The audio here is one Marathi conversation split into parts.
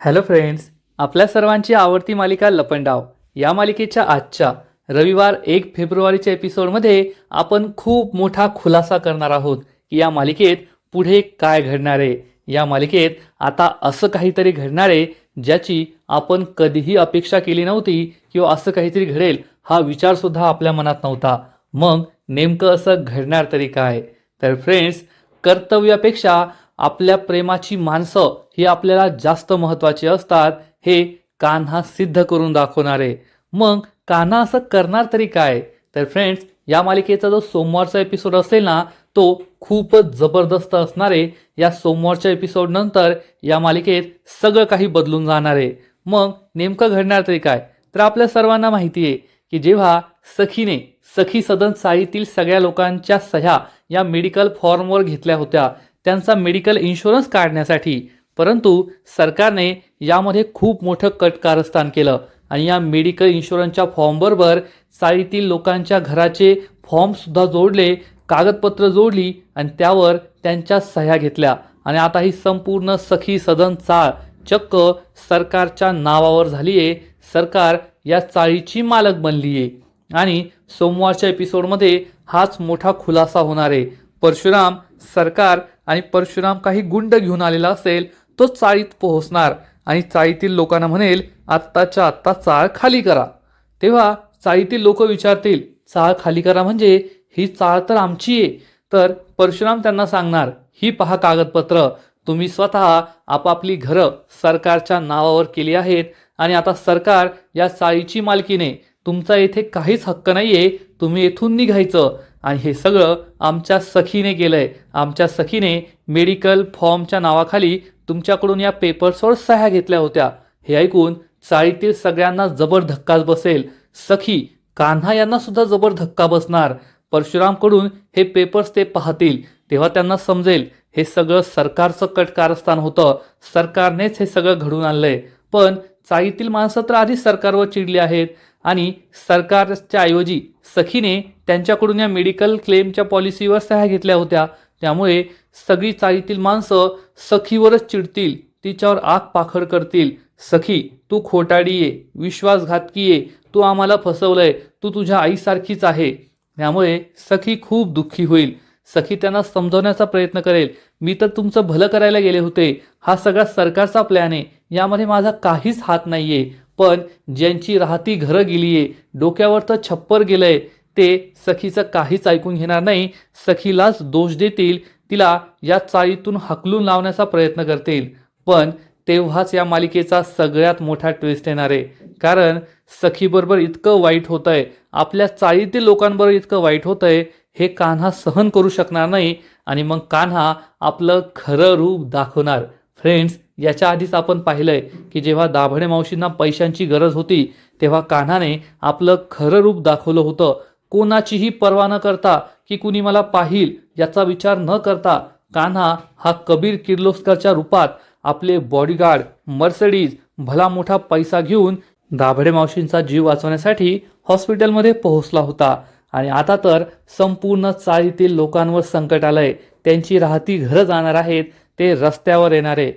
हॅलो फ्रेंड्स आपल्या सर्वांची आवडती मालिका लपंडाव. या मालिकेच्या आजच्या रविवार एक फेब्रुवारीच्या एपिसोडमध्ये आपण खूप मोठा खुलासा करणार आहोत की या मालिकेत पुढे काय घडणार आहे. या मालिकेत आता असं काहीतरी घडणार आहे ज्याची आपण कधीही अपेक्षा केली नव्हती किंवा असं काहीतरी घडेल हा विचारसुद्धा आपल्या मनात नव्हता. मग नेमकं असं घडणार तरी काय? तर फ्रेंड्स कर्तव्यापेक्षा आपल्या प्रेमाची माणसं ही आपल्याला जास्त महत्त्वाची असतात हे कान्हा सिद्ध करून दाखवणारे. मग कान्हा असं करणार तरी काय? तर फ्रेंड्स या मालिकेचा जो सोमवारचा एपिसोड असेल ना तो खूपच जबरदस्त असणारे. या सोमवारच्या एपिसोड नंतर या मालिकेत सगळं काही बदलून जाणार आहे. मग नेमकं घडणार तरी काय? तर आपल्या सर्वांना माहिती आहे की जेव्हा सखीने सखी सदन साईतील सगळ्या लोकांच्या सह्या या मेडिकल फॉर्मवर घेतल्या होत्या त्यांचा मेडिकल इन्शुरन्स काढण्यासाठी. परंतु सरकारने यामध्ये खूप मोठं कट कारस्थान केलं आणि या मेडिकल इन्शुरन्सच्या फॉर्मबरोबर चाळीतील लोकांच्या घराचे फॉर्मसुद्धा जोडले कागदपत्र जोडली आणि त्यावर त्यांच्या सह्या घेतल्या. आणि आता ही संपूर्ण सखी सदन चाळ चक्क सरकारच्या नावावर झाली आहे सरकार या चाळीची मालक बनली आहे आणि सोमवारच्या एपिसोडमध्ये हाच मोठा खुलासा होणार आहे. परशुराम सरकार आणि परशुराम काही गुंड घेऊन आलेला असेल तो चाळीत पोहोचणार. आणि चाळीतील लोकांना म्हणेल आत्ताच्या आत्ता चाळ खाली करा. तेव्हा चाळीतील लोक विचारतील चाळ खाली करा म्हणजे ही चाळ तर आमची आहे. तर परशुराम त्यांना सांगणार ही पहा कागदपत्र तुम्ही स्वतः आपापली घरं सरकारच्या नावावर केली आहेत आणि आता सरकार या चाळीची मालकीने तुमचा येथे काहीच हक्क नाही आहे तुम्ही येथून निघायचं. आणि हे सगळं आमच्या सखीने केलं आहे आमच्या सखीने मेडिकल फॉर्मच्या नावाखाली तुमच्याकडून या पेपर्सवर सह्या घेतल्या होत्या. हे ऐकून चाळीतील सगळ्यांना जबर धक्काच बसेल. सखी कान्हा यांना सुद्धा जबर धक्का बसणार. परशुरामकडून हे पेपर्स ते पाहतील. तेव्हा त्यांना समजेल हे सगळं सरकारचं कट कारस्थान होतं. सरकारनेच हे सगळं घडून आणलंय. पण चाळीतील माणसं तर आधीच सरकारवर चिडली आहेत. आणि सरकारच्या ऐवजी सखीने त्यांच्याकडून या मेडिकल क्लेमच्या पॉलिसीवर सह्या घेतल्या होत्या. त्यामुळे सगळी चाळीतील माणसं सखीवरच चिडतील तिच्यावर आग पाखड करतील. सखी तू खोटाडी आहे विश्वासघातकी आहे तू आम्हाला फसवलंय तू तुझ्या आईसारखीच आहे. त्यामुळे सखी खूप दुःखी होईल. सखी त्यांना समजवण्याचा प्रयत्न करेल. मी तर तुमचं भलं करायला गेले होते. हा सगळा सरकारचा प्लॅन आहे. यामध्ये माझा काहीच हात नाही आहे पण ज्यांची राहती घरं गेली आहे डोक्यावर तर छप्पर गेलंय ते सखीचं काहीच ऐकून घेणार नाही. सखीलाच दोष देतील तिला या चाळीतून हकलून लावण्याचा प्रयत्न करतील. पण तेव्हाच या मालिकेचा सगळ्यात मोठा ट्विस्ट येणार आहे. कारण सखीबरोबर इतकं वाईट होतंय आपल्या चाळीतील लोकांबरोबर इतकं वाईट होतंय हे कान्हा सहन करू शकणार नाही आणि मग कान्हा आपलं खरं रूप दाखवणार. फ्रेंड्स याच्या आधीच आपण पाहिलंय की जेव्हा दाभडे मावशींना पैशांची गरज होती तेव्हा कान्हाने आपलं खरं रूप दाखवलं होतं. कोणाचीही पर्वा न करता की कुणी मला पाहिल याचा विचार न करता कान्हा हा कबीर किर्लोस्करच्या रूपात आपले बॉडीगार्ड मर्सडीज भला मोठा पैसा घेऊन दाभडे मावशींचा जीव वाचवण्यासाठी हॉस्पिटलमध्ये पोहोचला होता. आणि आता तर संपूर्ण चाळीतील लोकांवर संकट आलंय. त्यांची राहती घरं जाणार आहेत ते रस्त्यावर येणारे.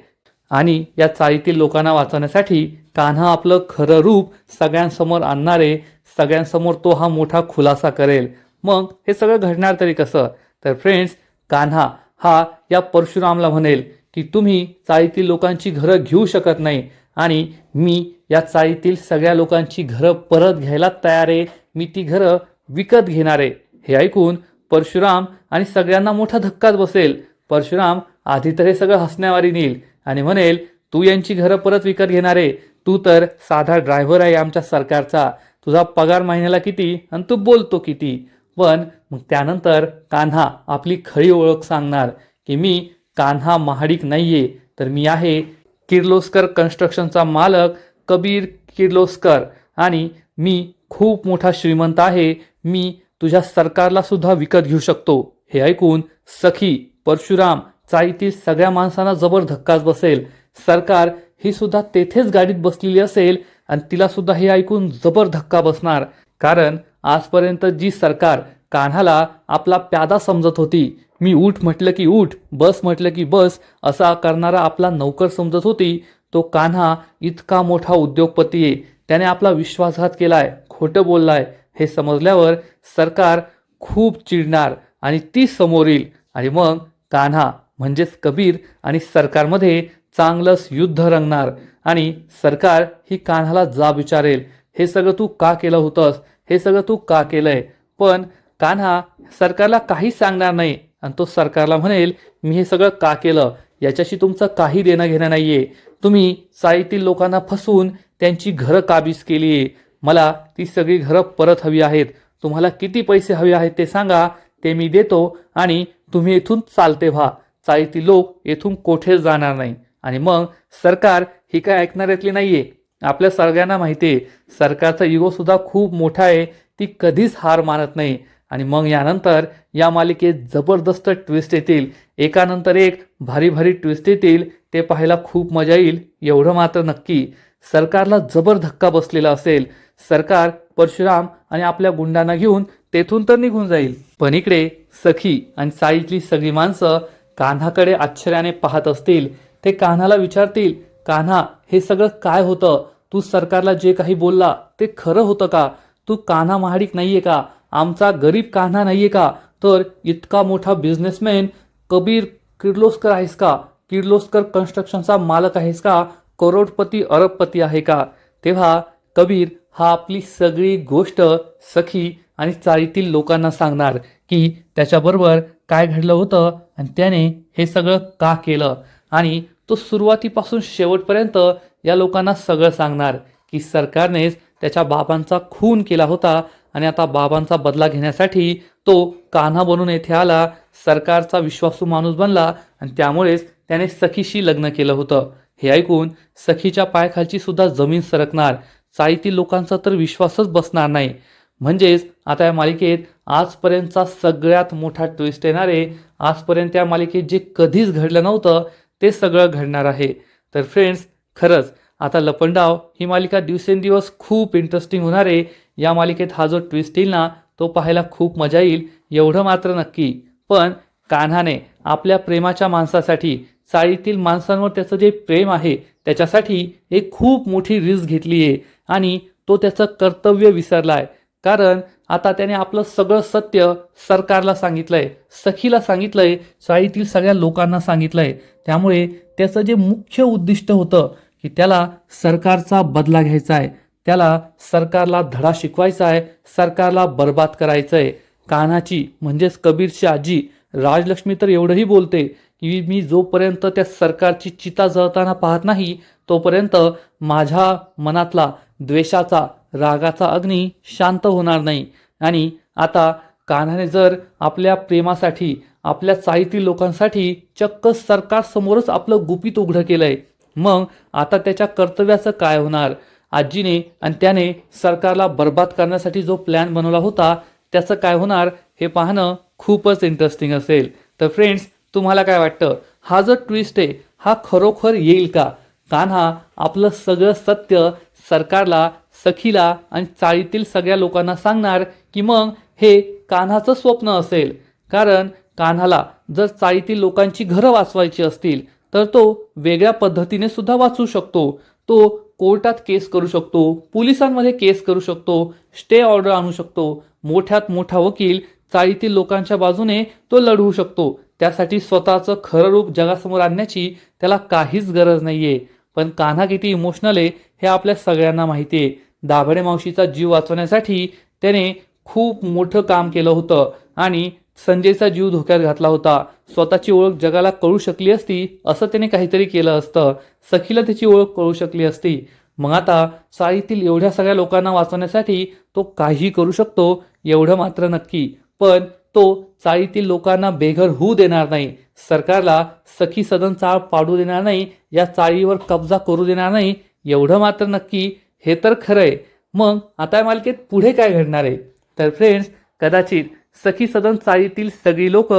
आणि या चाळीतील लोकांना वाचवण्यासाठी कान्हा आपलं खरं रूप सगळ्यांसमोर आणणारे सगळ्यांसमोर तो हा मोठा खुलासा करेल. मग हे सगळं घडणार तरी कसं? तर फ्रेंड्स कान्हा हा या परशुरामला म्हणेल की तुम्ही चाळीतील लोकांची घरं घेऊ शकत नाही आणि मी या चाळीतील सगळ्या लोकांची घरं परत घ्यायला तयार आहे. मी ती घरं विकत घेणार आहे. हे ऐकून परशुराम आणि सगळ्यांना मोठा धक्काच बसेल. परशुराम आधी तर हे सगळं हसण्यावारी नेईल. आणि म्हणेल तू यांची घरं परत विकत घेणार. आहे तू तर साधा ड्रायव्हर आहे आमच्या सरकारचा. तुझा पगार महिन्याला किती? आणि तू बोलतो किती? पण मग त्यानंतर कान्हा आपली खरी ओळख सांगणार की मी कान्हा महाडिक नाहीये. तर मी आहे किर्लोस्कर कन्स्ट्रक्शनचा मालक कबीर किर्लोस्कर. आणि मी खूप मोठा श्रीमंत आहे. मी तुझ्या सरकारला सुद्धा विकत घेऊ शकतो. हे ऐकून सखी परशुराम चाळीतील सगळ्या माणसांना जबर धक्काच बसेल. सरकार ही सुद्धा तेथेच गाडीत बसलेली असेल आणि तिला सुद्धा हे ऐकून जबर धक्का बसणार. कारण आजपर्यंत जी सरकार कान्हाला आपला प्यादा समजत होती मी उठ म्हटलं की उठ बस म्हटलं की बस असा करणारा आपला नौकर समजत होती तो कान्हा इतका मोठा उद्योगपती आहे. त्याने आपला विश्वासघात केलाय खोटं बोललाय. हे समजल्यावर सरकार खूप चिडणार आणि ती समोर येईल. आणि मग कान्हा म्हणजेच कबीर आणि सरकारमध्ये चांगलंच युद्ध रंगणार आणि सरकार ही कान्हाला जाब विचारेल. हे सगळं तू का केलं होतंस? हे सगळं तू का केलंय? पण कान्हा सरकारला काहीच सांगणार नाही आणि तो सरकारला म्हणेल मी हे सगळं का केलं? याच्याशी तुमचं काही देणं घेणं नाहीये. तुम्ही चाळीतील लोकांना फसवून त्यांची घरं काबीज केली आहे मला ती सगळी घरं परत हवी आहेत. तुम्हाला किती पैसे हवे आहेत ते सांगा. ते मी देतो आणि तुम्ही इथून चालते व्हा. चाळीतील लोक येथून कोठेच जाणार नाही? आणि मग सरकार ही काय ऐकणाऱ्यातली नाहीये? आपल्या सगळ्यांना माहिती आहे सरकारचा युगोसुद्धा खूप मोठा आहे ती कधीच हार मानत नाही. आणि मग यानंतर या मालिकेत जबरदस्त ट्विस्ट येतील. एकानंतर एक भारी भारी ट्विस्ट येतील. ते पाहायला खूप मजा येईल एवढं मात्र नक्की. सरकारला जबर धक्का बसलेला असेल. सरकार परशुराम आणि आपल्या गुंडांना घेऊन तेथून तर निघून जाईल. पण इकडे सखी आणि साईतली सगळी माणसं कान्हाकडे आश्चर्याने पाहत असतील ते कान्हाला विचारतील कान्हा हे सगळं काय होतं? तू सरकारला जे काही बोलला ते खरं होतं का? तू कान्हा महाडिक नाहीये का? आमचा गरीब कान्हा नाहीये का? तर इतका मोठा बिझनेसमॅन कबीर किर्लोस्कर आहेस का? किर्लोस्कर कन्स्ट्रक्शनचा मालक आहेस का? करोडपती अरबपती आहे का? तेव्हा कबीर हा आपली सगळी गोष्ट सखी आणि चाळीतील लोकांना सांगणार की त्याच्याबरोबर काय घडलं होतं आणि त्याने हे सगळं का केलं? आणि तो सुरुवातीपासून शेवटपर्यंत या लोकांना सगळं सांगणार की सरकारनेच त्याच्या बाबांचा खून केला होता आणि आता बाबांचा बदला घेण्यासाठी तो कान्हा बनून येथे आला सरकारचा विश्वासू माणूस बनला आणि त्यामुळेच त्याने सखीशी लग्न केलं होतं. हे ऐकून सखीच्या पायाखालची सुद्धा जमीन सरकणार. चाळीतील लोकांचा तर विश्वासच बसणार नाही. म्हणजेच आता या मालिकेत आजपर्यंतचा सगळ्यात मोठा ट्विस्ट येणार आहे. आजपर्यंत या मालिकेत जे कधीच घडलं नव्हतं ते सगळं घडणार आहे. तर फ्रेंड्स खरंच आता लपंडाव ही मालिका दिवसेंदिवस खूप इंटरेस्टिंग होणार आहे. या मालिकेत हा जो ट्विस्ट येईल ना तो पाहायला खूप मजा येईल. एवढं मात्र नक्की. पण कान्हाने आपल्या प्रेमाच्या माणसासाठी चाळीतील माणसांवर त्याचं जे प्रेम आहे त्याच्यासाठी एक खूप मोठी रिस्क घेतली आहे. आणि तो त्याचं कर्तव्य विसरला आहे कारण आता त्याने आपलं सगळं सत्य सरकारला सांगितलंय सखीला सांगितलंय चाळीतील सगळ्या लोकांना सांगितलंय. त्यामुळे त्याचं जे मुख्य उद्दिष्ट होतं की त्याला सरकारचा बदला घ्यायचा आहे त्याला सरकारला धडा शिकवायचा आहे सरकारला बर्बाद करायचं आहे कान्हाची म्हणजेच कबीरची आजी राजलक्ष्मी तर एवढंही बोलते की मी जोपर्यंत त्या सरकारची चिता जळताना पाहत नाही तोपर्यंत माझ्या मनातला द्वेषाचा रागाचा अग्नी शांत होणार नाही. आणि आता कान्हाने जर आपल्या प्रेमासाठी आपल्या चाळीतील लोकांसाठी चक्क सरकारसमोरच आपलं गुपित उघडं केलंय मग आता त्याच्या कर्तव्याचं काय होणार? आजीने आणि त्याने सरकारला बर्बाद करण्यासाठी जो प्लॅन बनवला होता त्याचं काय होणार हे पाहणं खूपच इंटरेस्टिंग असेल. तर फ्रेंड्स तुम्हाला काय वाटतं? हा जो ट्विस्ट आहे हा खरोखर येईल का? कान्हा आपलं सगळं सत्य सरकारला सखीला आणि चाळीतील सगळ्या लोकांना सांगणार की मग हे कान्हाचं स्वप्न असेल. कारण कान्हाला जर चाळीतील लोकांची घरं वाचवायची असतील तर तो वेगळ्या पद्धतीने सुद्धा वाचू शकतो. तो कोर्टात केस करू शकतो पोलिसांमध्ये केस करू शकतो स्टे ऑर्डर आणू शकतो. मोठ्यात मोठा वकील चाळीतील लोकांच्या बाजूने तो लढवू शकतो. त्यासाठी स्वतःचं खरं रूप जगासमोर आणण्याची त्याला काहीच गरज नाहीये. पण कान्हा किती इमोशनल आहे हे आपल्या सगळ्यांना माहिती आहे दाभडे मावशीचा जीव वाचवण्यासाठी त्याने खूप मोठं काम केलं होतं आणि संजयचा जीव धोक्यात घातला होता. स्वतःची ओळख जगाला कळू शकली असती असं त्याने काहीतरी केलं असतं. सखीला त्याची ओळख कळू शकली असती. मग आता चाळीतील एवढ्या सगळ्या लोकांना वाचवण्यासाठी तो काही करू शकतो एवढं मात्र नक्की. पण तो चाळीतील लोकांना बेघर होऊ देणार नाही. सरकारला सखी सदन चाळ पाडू देणार नाही या चाळीवर कब्जा करू देणार नाही एवढं मात्र नक्की हे तर खरं आहे मग आता मालिकेत पुढे काय घडणार आहे? तर फ्रेंड्स कदाचित सखी सदन चाळीतील सगळी लोक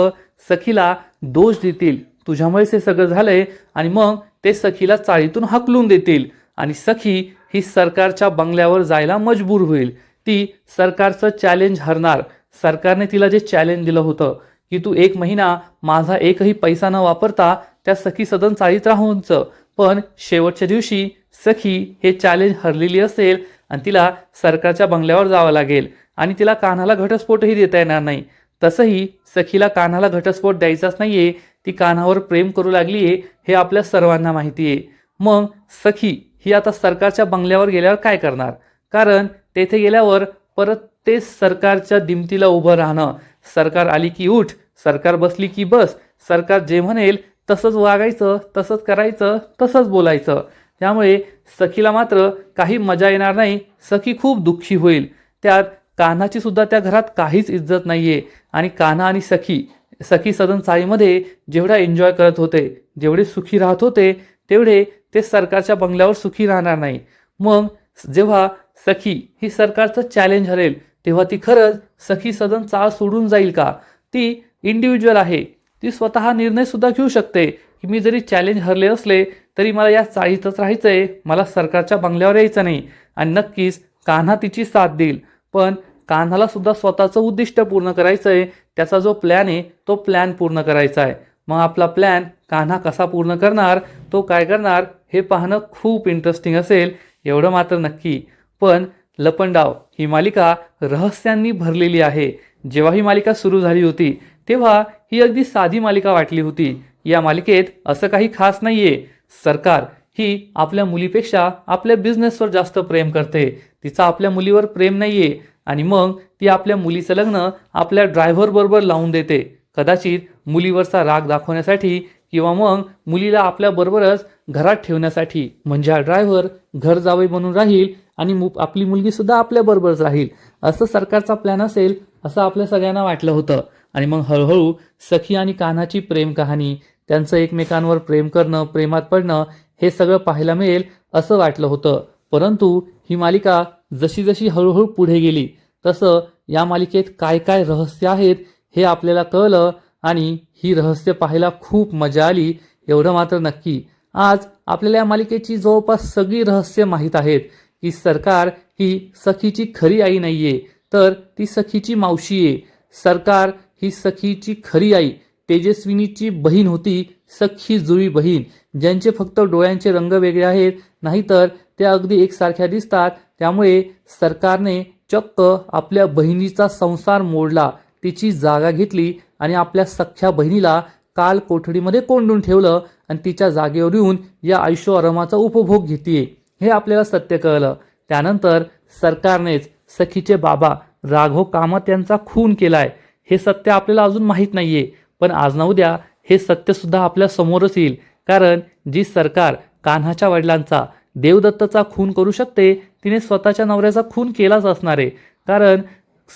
सखीला दोष देतील. तुझ्यामुळेच हे सगळं झालंय आणि मग ते सखीला चाळीतून हकलून देतील. आणि सखी ही सरकारच्या बंगल्यावर जायला मजबूर होईल. ती सरकारचं चॅलेंज हरणार. सरकारने तिला जे चॅलेंज दिलं होतं की तू एक महिना माझा एकही पैसा न वापरता त्या सखी सदन चाळीत राहूनच. पण शेवटच्या दिवशी सखी हे चॅलेंज हरलेली असेल आणि तिला सरकारच्या बंगल्यावर जावं लागेल आणि तिला कान्हाला घटस्फोटही देता येणार नाही. तसंही सखीला कान्हाला घटस्फोट द्यायचाच नाही आहे ती कान्हावर प्रेम करू लागली आहे हे आपल्या सर्वांना माहिती आहे मग सखी ही आता सरकारच्या बंगल्यावर गेल्यावर काय करणार? कारण तेथे गेल्यावर परत तेच सरकारच्या दिमतीला उभं राहणं. सरकार आली की उठ सरकार बसली की बस सरकार जे म्हणेल तसंच वागायचं तसंच करायचं तसंच बोलायचं. त्यामुळे सखीला मात्र काही मजा येणार नाही. सखी खूप दुःखी होईल. त्यात कान्हाची सुद्धा त्या घरात काहीच इज्जत नाही आहे आणि कान्हा आणि सखी सखी सदन चाळीमध्ये जेवढा एन्जॉय करत होते जेवढे सुखी राहत होते तेवढे ते सरकारच्या बंगल्यावर सुखी राहणार नाही. मग जेव्हा सखी ही सरकारचं चॅलेंज हरेल तेव्हा ती खरंच सखी सदन चाळ सोडून जाईल का? ती इंडिव्हिज्युअल आहे. ती स्वतः निर्णय सुद्धा घेऊ शकते. की मी जरी चॅलेंज हरले असले तरी मला या चाळीतच राहायचं आहे मला सरकारच्या बंगल्यावर यायचं नाही. आणि नक्कीच कान्हा तिची साथ देईल. पण कान्हाला सुद्धा स्वतःचं उद्दिष्ट पूर्ण करायचं आहे त्याचा जो प्लॅन आहे तो प्लॅन पूर्ण करायचा आहे. मग आपला प्लॅन कान्हा कसा पूर्ण करणार तो काय करणार हे पाहणं खूप इंटरेस्टिंग असेल. एवढं मात्र नक्की. पण लपंडाव ही मालिका रहस्यांनी भरलेली आहे. जेव्हा ही मालिका सुरू झाली होती तेव्हा ही अगदी साधी मालिका वाटली होती. या मालिकेत असं काही खास नाहीये. सरकार ही आपल्या मुलीपेक्षा आपल्या बिझनेसवर जास्त प्रेम करते. तिचा आपल्या मुलीवर प्रेम नाहीये आणि मग ती आपल्या मुलीचं लग्न आपल्या ड्रायव्हरबरोबर लावून देते. कदाचित मुलीवरचा राग दाखवण्यासाठी किंवा मग मुलीला आपल्याबरोबरच घरात ठेवण्यासाठी. म्हणजे हा ड्रायव्हर घर जावे बनून राहील आणि मु आपली मुलगीसुद्धा आपल्याबरोबरच राहील. असं सरकारचा प्लॅन असेल असं आपल्या सगळ्यांना वाटलं होतं. आणि मग हळूहळू सखी आणि कान्हाची प्रेम कहाणी त्यांचं एकमेकांवर प्रेम करणं प्रेमात पडणं हे सगळं पाहायला मिळेल असं वाटलं होतं. परंतु ही मालिका जशी जशी हळूहळू पुढे गेली तसं या मालिकेत काय काय रहस्य आहेत हे आपल्याला कळलं आणि ही रहस्य पाहायला खूप मजा आली एवढं मात्र नक्की. आज आपल्याला या मालिकेची जवळपास सगळी रहस्य माहीत आहेत की सरकार ही सखीची खरी आई नाहीये तर ती सखीची मावशी आहे. सरकार ही सखीची खरी आई तेजस्विनीची बहीण होती सखी जुळी बहीण. ज्यांचे फक्त डोळ्यांचे रंग वेगळे आहेत नाहीतर त्या अगदी एकसारख्या दिसतात. त्यामुळे सरकारने चक्क आपल्या बहिणीचा संसार मोडला तिची जागा घेतली आणि आपल्या सख्ख्या बहिणीला काल कोठडीमध्ये कोंडून ठेवलं आणि तिच्या जागेवर येऊन या आयुष्य आरामाचा उपभोग घेते हे आपल्याला सत्य कळलं. त्यानंतर सरकारनेच सखीचे बाबा राघव कामत यांचा खून केलाय. हे सत्य आपल्याला अजून माहीत नाही आहे पण आज ना उद्या हे सत्यसुद्धा आपल्या समोरच येईल. कारण जी सरकार कान्हाच्या वडिलांचा देवदत्तचा खून करू शकते तिने स्वतःच्या नवऱ्याचा खून केलाच असणार आहे. कारण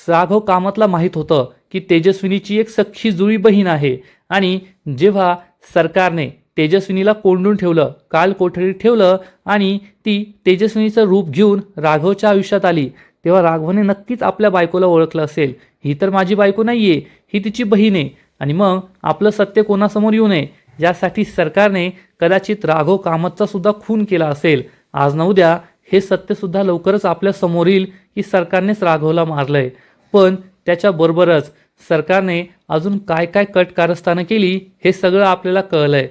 राघव कामतला माहीत होतं की तेजस्विनीची एक सख्खी जुळी बहीण आहे. आणि जेव्हा सरकारने तेजस्विनीला कोंडून ठेवलं काल कोठडीत ठेवलं आणि ती तेजस्विनीचं रूप घेऊन राघवच्या आयुष्यात आली तेव्हा राघवने नक्कीच आपल्या बायकोला ओळखलं असेल. ही तर माझी बायको नाही आहे ही तिची बहीण आहे. आणि मग आपलं सत्य कोणासमोर येऊ नये यासाठी सरकारने कदाचित राघव कामतचा सुद्धा खून केला असेल. आज न उद्या हे सत्यसुद्धा लवकरच आपल्यासमोर येईल की सरकारनेच राघवला मारलंय. पण त्याच्याबरोबरच सरकारने अजून काय काय कट कारस्थानं केली हे सगळं आपल्याला कळलंय.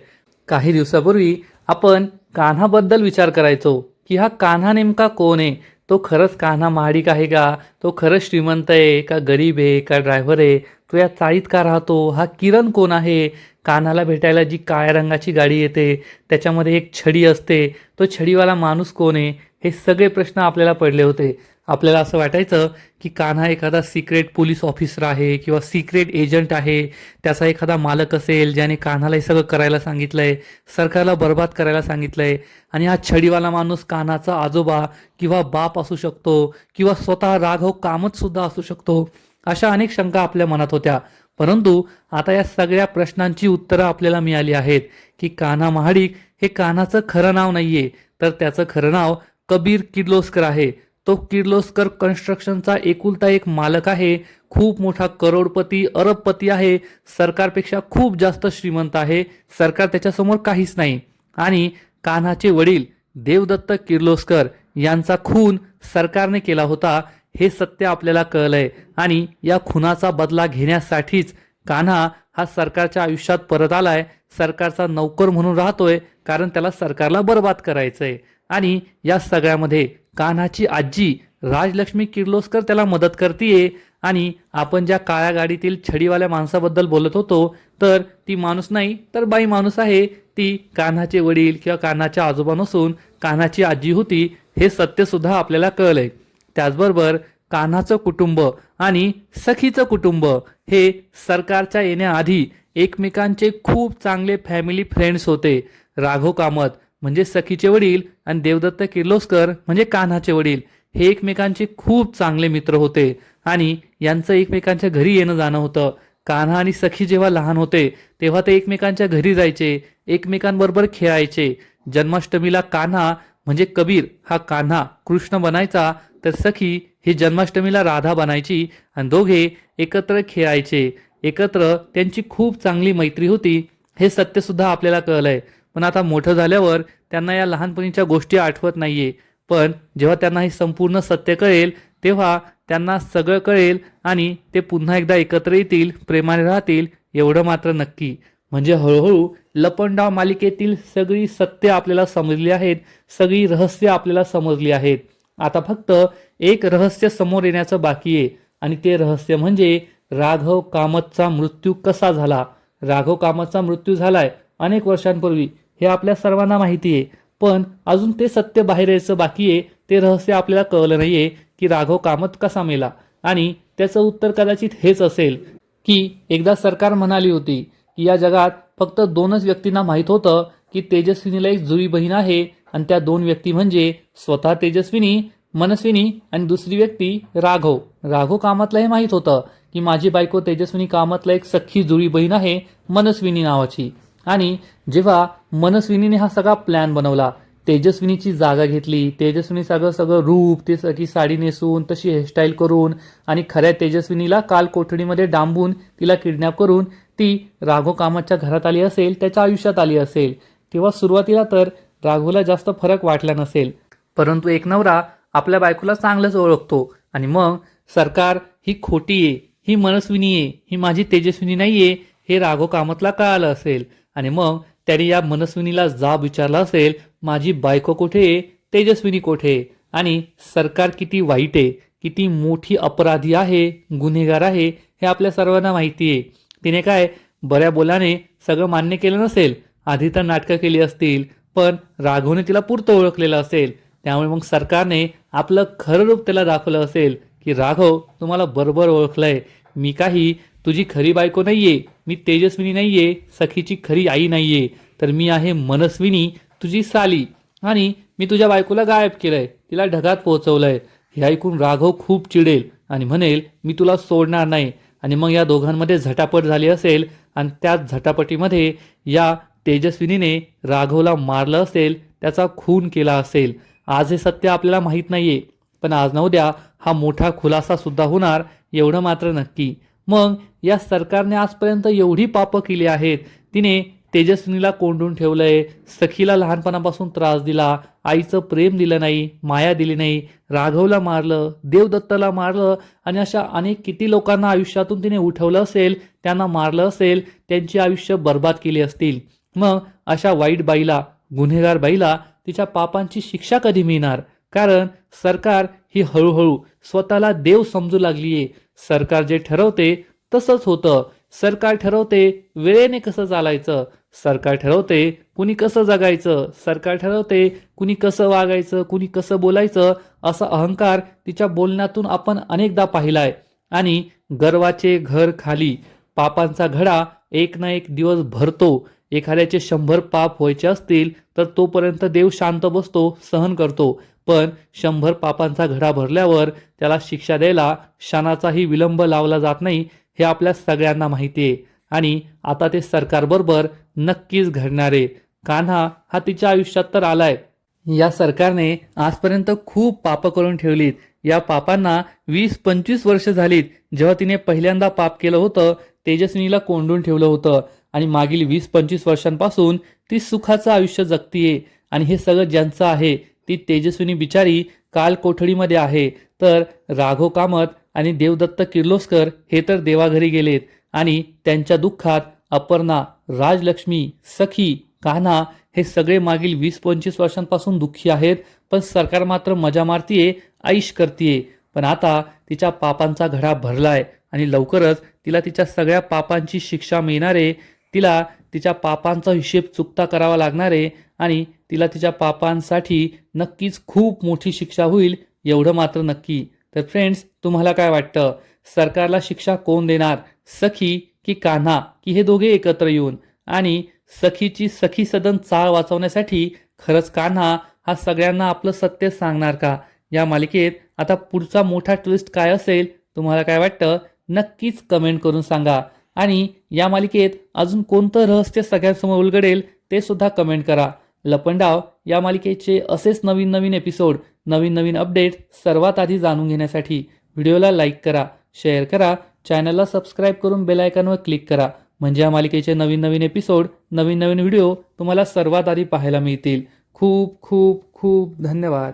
काही दिवसापूर्वी आपण कान्हाबद्दल विचार करायचो की हा कान्हा नेमका कोण आहे? तो खरंच कान्हा महाडिक आहे का? तो खरंच श्रीमंत आहे का? गरीब आहे का? ड्रायव्हर आहे? तो या चाळीत का राहतो. हा किरण कोण आहे? कान्हाला भेटायला जी काळ्या रंगाची गाडी येते त्याच्यामध्ये एक छडी असते तो छडीवाला माणूस कोण आहे हे सगळे प्रश्न आपल्याला पडले होते. आपल्याला असं वाटायचं की कान्हा एखादा सिक्रेट पोलीस ऑफिसर आहे किंवा सिक्रेट एजंट आहे त्याचा एखादा मालक असेल ज्याने कान्हाला हे सगळं करायला सांगितलं आहे सरकारला बर्बाद करायला सांगितलं आहे आणि हा छडीवाला माणूस कान्हाचा आजोबा किंवा बाप असू शकतो किंवा स्वतः राघव कामतसुद्धा असू शकतो अशा अनेक शंका आपल्या मनात होत्या. परंतु आता या सगळ्या प्रश्नांची उत्तरं आपल्याला मिळाली आहेत की कान्हा महाडिक हे कान्हाचं खरं नाव नाहीये. तर त्याचं खरं नाव कबीर किर्लोस्कर आहे. तो किर्लोस्कर कन्स्ट्रक्शनचा एकुलता एक मालक आहे. खूप मोठा करोडपती अरबपती आहे. सरकारपेक्षा खूप जास्त श्रीमंत आहे. सरकार त्याच्यासमोर काहीच नाही. आणि कान्हाचे वडील देवदत्त किर्लोस्कर यांचा खून सरकारने केला होता. हे सत्य आपल्याला कळलंय. आणि या खुनाचा बदला घेण्यासाठीच कान्हा हा सरकारच्या आयुष्यात परत आलाय. सरकारचा नौकर म्हणून राहतोय कारण त्याला सरकारला बर्बाद करायचंय. आणि या सगळ्यामध्ये कान्हाची आजी राजलक्ष्मी किर्लोस्कर त्याला मदत करतीये. आणि आपण ज्या काळ्या गाडीतील छडीवाल्या माणसाबद्दल बोलत होतो तर ती माणूस नाही तर बाई माणूस आहे. ती कान्हाचे वडील किंवा कान्हाच्या आजोबा नसून कान्हाची आजी होती हे सत्यसुद्धा आपल्याला कळलंय. त्याचबरोबर कान्हाचं कुटुंब आणि सखीचं कुटुंब हे सरकारच्या येण्याआधी एकमेकांचे खूप चांगले फॅमिली फ्रेंड्स होते. राघव कामत म्हणजे सखीचे वडील आणि देवदत्त किर्लोस्कर म्हणजे कान्हाचे वडील हे एकमेकांचे खूप चांगले मित्र होते. आणि यांचं एकमेकांच्या घरी येणं जाणं होतं. कान्हा आणि सखी जेव्हा लहान होते तेव्हा ते एकमेकांच्या घरी जायचे एकमेकांबरोबर खेळायचे. जन्माष्टमीला कान्हा म्हणजे कबीर हा कान्हा कृष्ण बनायचा तर सखी ही जन्माष्टमीला राधा बनायची आणि दोघे एकत्र खेळायचे. एकत्र त्यांची खूप चांगली मैत्री होती हे सत्यसुद्धा आपल्याला कळलंय. पण आता मोठं झाल्यावर त्यांना या लहानपणीच्या गोष्टी आठवत नाहीये. पण जेव्हा त्यांना हे संपूर्ण सत्य कळेल तेव्हा त्यांना सगळं कळेल आणि ते पुन्हा एकदा एकत्र येतील प्रेमाने राहतील एवढं मात्र नक्की. म्हणजे हळूहळू लपंडाव मालिकेतील सगळी सत्य आपल्याला समजली आहेत सगळी रहस्य आपल्याला समजली आहेत. आता फक्त एक रहस्य समोर येण्याचं बाकी आहे आणि ते रहस्य म्हणजे राघव कामतचा मृत्यू कसा झाला? राघव कामतचा मृत्यू झालाय अनेक वर्षांपूर्वी हे आपल्या सर्वांना माहिती आहे. पण अजून ते सत्य बाहेर यायचं बाकी आहे ते रहस्य आपल्याला कळलं नाहीये की राघव कामत कसा मेला. आणि त्याचं उत्तर कदाचित हेच असेल की एकदा सरकार म्हणाली होती की या जगात फक्त दोनच व्यक्तींना माहीत होतं की तेजस्विनीला एक जुळी बहीण आहे आणि त्या दोन व्यक्ती म्हणजे स्वतः तेजस्विनी मनस्विनी आणि दुसरी व्यक्ती राघव. राघव कामातला हे माहीत होतं की माझी बायको तेजस्विनी कामातला एक सख्खी जुळी बहीण आहे मनस्विनी नावाची. आणि जेव्हा मनस्विनीने हा सगळा प्लॅन बनवला तेजस्विनीची जागा घेतली तेजस्विनी सगळं सगळं रूप ते सगळी साडी नेसून तशी हेअरस्टाईल करून आणि खऱ्या तेजस्विनीला काल कोठडीमध्ये डांबून तिला किडनॅप करून ती राघव कामाच्या घरात आली असेल त्याच्या आयुष्यात आली असेल. तेव्हा सुरुवातीला तर राघवला जास्त फरक वाटला नसेल. परंतु एक नवरा आपल्या बायकोला चांगलंच ओळखतो. आणि मग सरकार ही खोटी आहे ही मनस्विनी आहे ही माझी तेजस्विनी नाही आहे हे राघव कामतला कळालं असेल. आणि मग त्याने या मनस्विनीला जाब विचारला असेल माझी बायको कुठे आहे तेजस्विनी कुठे आहे? आणि सरकार किती वाईट आहे किती मोठी अपराधी आहे गुन्हेगार आहे हे आपल्या सर्वांना माहिती आहे. तिने काय बऱ्या बोलाने सगळं मान्य केलं नसेल आधी तर नाटकं केली असतील पण राघवने तिला पुरतं ओळखलेलं असेल त्यामुळे मग सरकारने आपलं खरं रूप त्याला दाखवलं असेल की राघव तुम्हाला बरोबर ओळखलंय मी काही तुझी खरी बायको नाहीये मी तेजस्विनी नाहीये सखीची खरी आई नाहीये तर मी आहे मनस्विनी तुझी साली आणि मी तुझ्या बायकोला गायब केलंय तिला ढगात पोहोचवलंय. हे ऐकून राघव खूप चिडेल आणि म्हणेल मी तुला सोडणार नाही आणि मग या दोघांमध्ये झटापट झाली असेल आणि त्या झटापटीमध्ये या तेजस्विनीने राघवला मारलं असेल त्याचा खून केला असेल. आज हे सत्य आपल्याला माहीत नाही आहे पण आज न उद्या हा मोठा खुलासा सुद्धा होणार एवढं मात्र नक्की. मग या सरकारने आजपर्यंत एवढी पापं केली आहेत तिने तेजस्विनीला कोंडून ठेवलंय. सखीला लहानपणापासून त्रास दिला. आईचं प्रेम दिलं नाही माया दिली नाही. राघवला मारलं देवदत्ताला मारलं आणि अशा अनेक किती लोकांना आयुष्यातून तिने उठवलं असेल त्यांना मारलं असेल त्यांची आयुष्य बर्बाद केली असतील. मग अशा वाईट बाईला गुन्हेगार बाईला तिच्या पापांची शिक्षा कधी मिळणार? कारण सरकार ही हळूहळू स्वतःला देव समजू लागलीये. सरकार जे ठरवते तसंच होतं. सरकार ठरवते वेळेने कसं चालायचं? सरकार ठरवते कुणी कसं जगायचं सरकार ठरवते कुणी कसं वागायचं कुणी कसं बोलायचं असा अहंकार तिच्या बोलण्यातून आपण अनेकदा पाहिलाय. आणि गर्वाचे घर खाली पापांचा घडा एक ना एक दिवस भरतो. एखाद्याचे शंभर पाप व्हायचे असतील तर तोपर्यंत देव शांत बसतो सहन करतो. पण शंभर पापांचा घडा भरल्यावर त्याला शिक्षा द्यायला क्षणाचाही विलंब लावला जात नाही हे आपल्या सगळ्यांना माहिती आहे. आणि आता ते सरकारबरोबर नक्कीच घडणारे. कान्हा हा तिच्या आयुष्यात तर आलाय. या सरकारने आजपर्यंत खूप पापं करून ठेवलीत. या पापांना वीस पंचवीस वर्ष झालीत. जेव्हा तिने पहिल्यांदा पाप केलं होतं तेजस्विनीला कोंडून ठेवलं होतं. आणि मागील वीस पंचवीस वर्षांपासून ती सुखाचं आयुष्य जगतीये. आणि हे सगळं ज्यांचं आहे ती तेजस्विनी बिचारी काल कोठडीमध्ये आहे. तर राघव कामत आणि देवदत्त किर्लोस्कर हे तर देवाघरी गेलेत. आणि त्यांच्या दुःखात अपर्णा राजलक्ष्मी सखी कान्हा हे सगळे मागील वीस पंचवीस वर्षांपासून दुःखी आहेत पण सरकार मात्र मजा मारतीये आईश करतीये. पण आता तिच्या पापांचा घडा भरलाय आणि लवकरच तिला तिच्या सगळ्या पापांची शिक्षा मिळणार आहे तिला तिच्या पापांचा हिशेब चुकता करावा लागणार आहे आणि तिला तिच्या पापांसाठी नक्कीच खूप मोठी शिक्षा होईल एवढं मात्र नक्की. तर फ्रेंड्स तुम्हाला काय वाटतं? सरकारला शिक्षा कोण देणार? सखी की कान्हा की हे दोघे एकत्र येऊन आणि सखीची सखी सदन चाळ वाचवण्यासाठी खरंच कान्हा हा सगळ्यांना आपलं सत्य सांगणार का? या मालिकेत आता पुढचा मोठा ट्विस्ट काय असेल तुम्हाला काय वाटतं? नक्कीच कमेंट करून सांगा. आणि या मालिकेत अजून कोणतं रहस्य सगळ्यांसमोर उलगडेल ते सुद्धा कमेंट करा. लपंडाव या मालिकेचे असेच नवीन नवीन एपिसोड नवीन नवीन अपडेट सर्वात आधी जाणून घेण्यासाठी व्हिडिओला लाईक करा शेअर करा चॅनलला सबस्क्राईब करून बेलायकॉनवर क्लिक करा. म्हणजे या मालिकेचे नवीन नवीन एपिसोड नवीन नवीन व्हिडिओ तुम्हाला सर्वात आधी पाहायला मिळतील. खूप खूप खूप धन्यवाद.